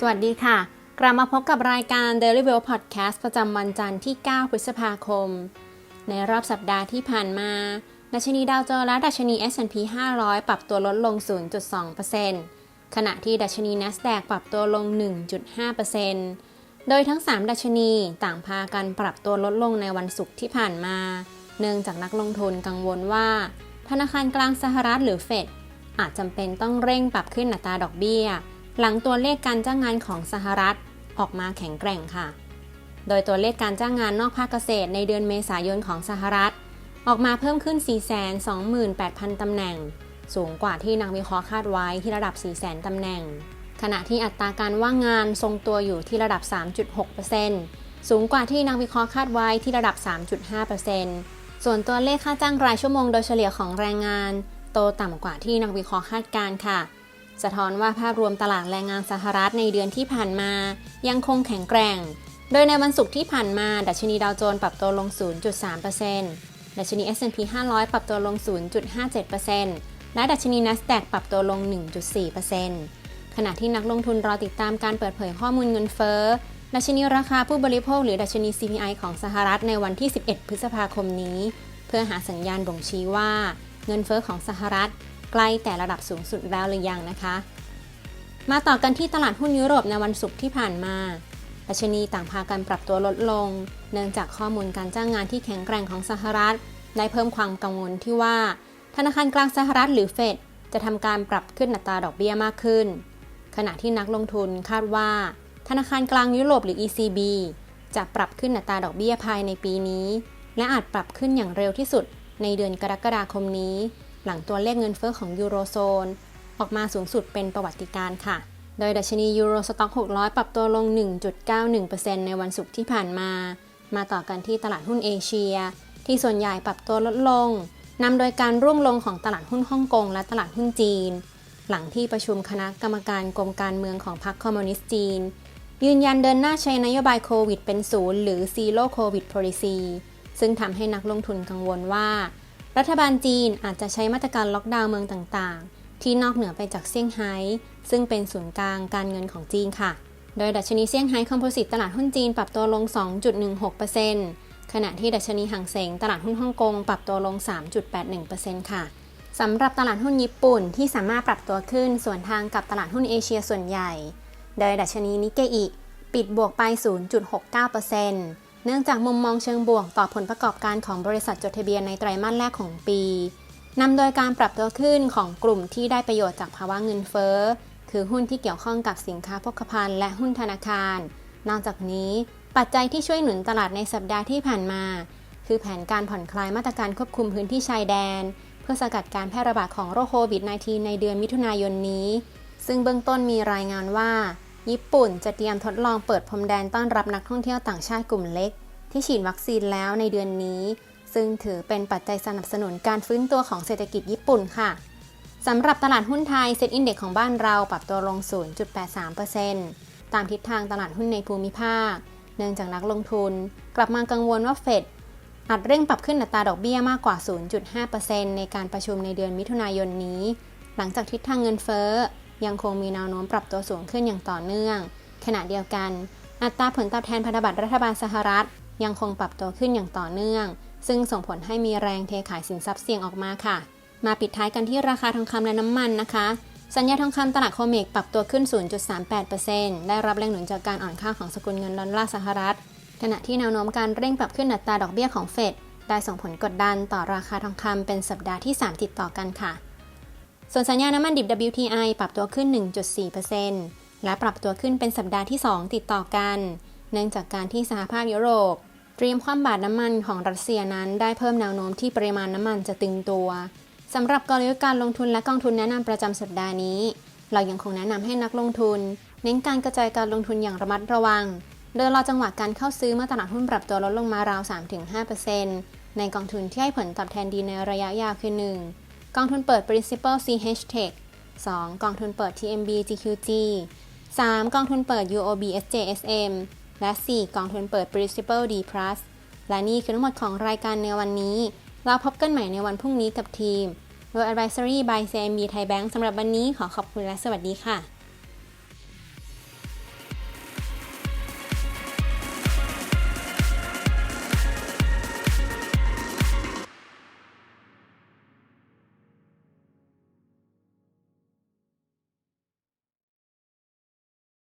สวัสดีค่ะ กลับมาพบกับรายการ Daily Well Podcast ประจำวันจันทร์ที่ 9 พฤษภาคม ในรอบสัปดาห์ที่ผ่านมา ดัชนีดาวโจนส์และดัชนี S&P 500 ปรับตัวลดลง 0.2%ขณะที่ดัชนี NASDAQ ปรับตัวลง 1.5%โดยทั้ง 3 ดัชนีต่างพากันปรับตัวลดลงในวันศุกร์ที่ผ่านมา เนื่องจากนักลงทุนกังวลว่า ธนาคารกลางสหรัฐหรือเฟดอาจจำเป็นต้องเร่งปรับขึ้นอัตราดอกเบี้ย หลังตัวเลขการจ้างงานของสหรัฐออกมาแข็งแกร่งค่ะ โดยตัวเลขการจ้างงานนอกภาคเกษตรในเดือนเมษายนของสหรัฐ ออกมาเพิ่มขึ้น 428,000 ตำแหน่ง สูงกว่าที่นักวิเคราะห์คาดไว้ที่ระดับ 400,000 ตำแหน่ง ขณะที่อัตราการว่างงานทรงตัวอยู่ที่ระดับ 3.6%สูงกว่าที่นักวิเคราะห์คาดไว้ที่ระดับ 3.5%ส่วนตัวเลขค่าจ้างรายชั่วโมงโดยเฉลี่ยของแรงงาน โตต่ำกว่าที่นักวิเคราะห์คาดการณ์ค่ะ สะท้อนว่าภาพรวมตลาดแรงงานสหรัฐในเดือนที่ผ่านมา ยังคงแข็งแกร่ง โดยในวันศุกร์ที่ผ่านมา ดัชนีดาวโจนส์ปรับตัวลง 0.3%ดัชนี S&P 500 ปรับตัวลง 0.57%และดัชนี NASDAQ ปรับตัวลง 1.4%ขณะที่นักลงทุนรอติดตามการเปิดเผยข้อมูลเงินเฟ้อ ดัชนีราคาผู้บริโภคหรือดัชนี CPI ของสหรัฐในวันที่ 11 พฤษภาคมนี้ เพื่อหาสัญญาณบ่งชี้ว่า เงินเฟ้อของสหรัฐ ใกล้แต่ระดับสูงสุดแล้วหรือยังนะคะ มาต่อกันที่ตลาดหุ้นยุโรปในวันศุกร์ที่ผ่านมาดัชนีต่างพากันปรับตัวลดลง เนื่องจากข้อมูลการจ้างงานที่แข็งแกร่งของสหรัฐ ได้เพิ่มความกังวลที่ว่า ธนาคารกลางสหรัฐหรือเฟดจะทำการปรับขึ้นอัตราดอกเบี้ยมากขึ้น ขณะที่นักลงทุนคาดว่า ธนาคารกลางยุโรปหรือ ECB จะปรับขึ้นอัตราดอกเบี้ยภายในปีนี้ และอาจปรับขึ้นอย่างเร็วที่สุดในเดือนกรกฎาคมนี้ หลังตัวเลขเงินเฟ้อของยูโรโซน ออกมาสูงสุดเป็นประวัติการ์ค่ะ โดยดัชนียูโรสต็อก 600 ปรับตัวลง 1.91%ในวันศุกร์ที่ผ่านมา มาต่อกันที่ตลาดหุ้นเอเชีย ที่ส่วนใหญ่ปรับตัวลดลงนำโดยการร่วงลงของตลาดหุ้นฮ่องกงและตลาดหุ้นจีน หลังที่ประชุมคณะกรรมการกรมการเมืองของพรรคคอมมิวนิสต์จีน ยืนยันเดินหน้าใช้นโยบายโควิดเป็นศูนย์หรือ Zero COVID Policy ซึ่งทำให้นักลงทุนกังวลว่า รัฐบาลจีนอาจจะใช้มาตรการล็อกดาวน์เมืองต่างๆ ที่นอกเหนือไปจากเซี่ยงไฮ้ซึ่งเป็นศูนย์กลางการเงินของจีนค่ะ โดยดัชนีเซี่ยงไฮ้คอมโพสิตตลาดหุ้นจีนปรับตัวลง 2.16%ขณะที่ดัชนีห่างเสงตลาดหุ้นฮ่องกงปรับตัวลง 3.81%ค่ะสำหรับตลาดหุ้นญี่ปุ่นที่สามารถปรับตัวขึ้นส่วนทางกับตลาดหุ้นเอเชียส่วนใหญ่ โดยดัชนีนิเกอิปิดบวกไป 0.69% เนื่องจากมุมมองเชิงบวกต่อผลประกอบการของบริษัทจดทะเบียนในไตรมาสแรกของปีนำโดยการปรับตัวขึ้นของกลุ่มที่ได้ประโยชน์จากภาวะเงินเฟ้อ คือหุ้นที่เกี่ยวข้องกับสินค้าโภคภัณฑ์และหุ้นธนาคาร นอกจากนี้ ปัจจัยที่ช่วยหนุนตลาดในสัปดาห์ที่ผ่านมา คือแผนการผ่อนคลายมาตรการควบคุมพื้นที่ชายแดน เพื่อสกัดการแพร่ระบาดของโรคโควิด -19 ในเดือนมิถุนายนนี้ ซึ่งเบื้องต้นมีรายงานว่า ญี่ปุ่นจะเตรียมทดลองเปิดพรมแดนต้อนรับนักท่องเที่ยวต่างชาติกลุ่มเล็ก ที่ฉีดวัคซีนแล้วในเดือนนี้ ซึ่งถือเป็นปัจจัยสนับสนุนการฟื้นตัวของเศรษฐกิจญี่ปุ่นค่ะสำหรับตลาดหุ้นไทยเซ็ตอินเด็กของบ้านเราปรับตัวลง 0.83%ตามทิศทางตลาดหุ้นในภูมิภาค เนื่องจากนักลงทุน กลับมากังวลว่าเฟดอาจเร่งปรับขึ้นอัตราดอกเบี้ยมากกว่า 0.5%ในการประชุมในเดือนมิถุนายนนี้ หลังจากทิศทางเงินเฟ้อ ยังคงมีแนวโน้มปรับตัวสูงขึ้นอย่างต่อเนื่อง ขณะเดียวกัน อัตราผลตอบแทนพันธบัตรรัฐบาลสหรัฐ ยังคงปรับตัวขึ้นอย่างต่อเนื่อง ซึ่งส่งผลให้มีแรงเทขายสินทรัพย์เสี่ยงออกมาค่ะ มาปิดท้ายกันที่ราคาทองคำและน้ำมันนะคะ สัญญาทองคำตลาดโคเมกปรับตัวขึ้น 0.38%ได้รับแรงหนุนจากการอ่อนค่าของสกุลเงินดอลลาร์สหรัฐ ขณะที่แนวโน้มการเร่งปรับขึ้นอัตราดอกเบี้ยของเฟดได้ส่งผลกดดันต่อราคาทองคำเป็นสัปดาห์ที่ 3 ติดต่อกันค่ะ ส่วนสัญญาน้ำมันดิบ WTI ปรับตัวขึ้น 1.4%และปรับตัวขึ้นเป็นสัปดาห์ที่ 2 ติดต่อกัน เนื่องจากการที่สหภาพยุโรป เตรียมความบาดน้ำมันของรัสเซียนั้นได้เพิ่มแนวโน้มที่ปริมาณน้ำมันจะตึงตัวสำหรับกลยุทธ์การลงทุนและกองทุนแนะนำประจำสัปดาห์นี้ เรายังคงแนะนำให้นักลงทุน เน้นการกระจายการลงทุนอย่างระมัดระวัง โดยรอจังหวะการเข้าซื้อเมื่อตลาดหุ้นปรับตัวลดลงมาราว 3-5%ในกองทุนที่ให้ผลตอบแทนดีในระยะยาวคือ 1. กองทุนเปิด Principal CH Tech 2. กองทุนเปิด TMB GQG 3. กองทุนเปิด UOB SJSM และ 4. กองทุนเปิด Principal D Plus และนี่คือทั้งหมดของรายการในวันนี้ เราพบกันใหม่ในวันพรุ่งนี้กับทีม World Advisory by CMB Thai Bank สำหรับวันนี้ขอขอบคุณและสวัสดีค่ะ